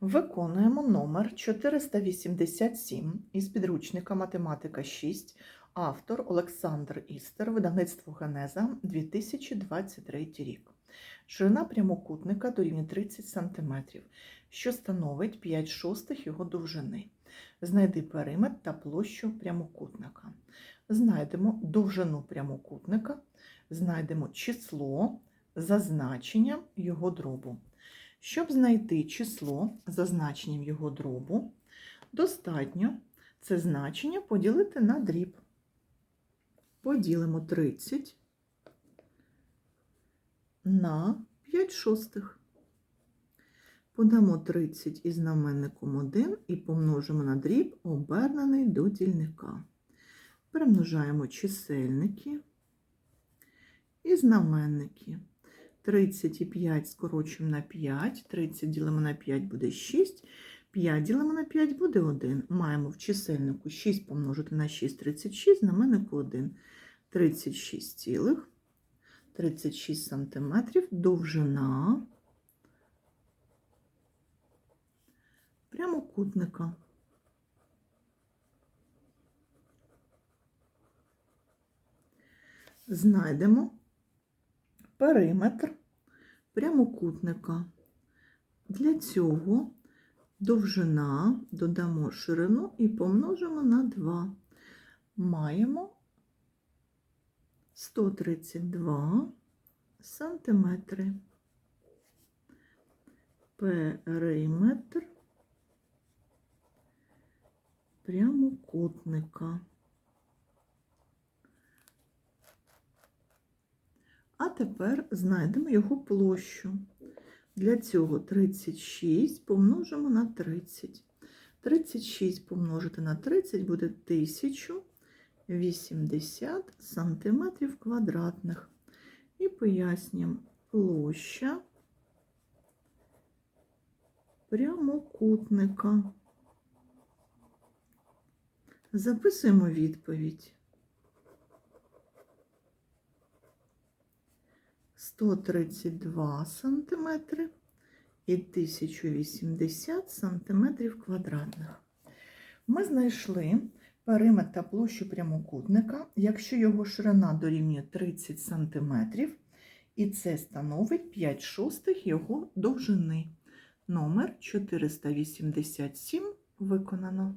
Виконуємо номер 487 із підручника Математика 6, автор Олександр Істер, видавництво Генеза 2023 рік. Ширина прямокутника дорівнює 30 см, що становить 5 шостих його довжини. Знайди периметр та площу прямокутника. Знайдемо довжину прямокутника, знайдемо число за значенням його дробу. Щоб знайти число за значенням його дробу, достатньо це значення поділити на дріб. Поділимо 30 на 5 шостих. Подамо 30 із знаменником 1 і помножимо на дріб, обернений до дільника. Перемножаємо чисельники і знаменники. 35 скорочуємо на 5, 30 ділимо на 5 буде 6, 5 ділимо на 5 буде 1. Маємо в чисельнику 6 помножити на 6, 36, знаменнику 1. 36 цілих, 36 сантиметрів, довжина прямокутника. Знайдемо периметр прямокутника. Для цього довжина додамо ширину і помножимо на 2. Маємо 132 сантиметри. Периметр прямокутника. Тепер знайдемо його площу. Для цього 36 помножимо на 30. 36 помножити на 30 буде 1080 сантиметрів квадратних. І пояснюємо площа прямокутника. Записуємо відповідь. 132 сантиметри і 1080 сантиметрів квадратних. Ми знайшли периметр та площу прямокутника, якщо його ширина дорівнює 30 сантиметрів, і це становить 5 шостих його довжини. Номер 487 виконано.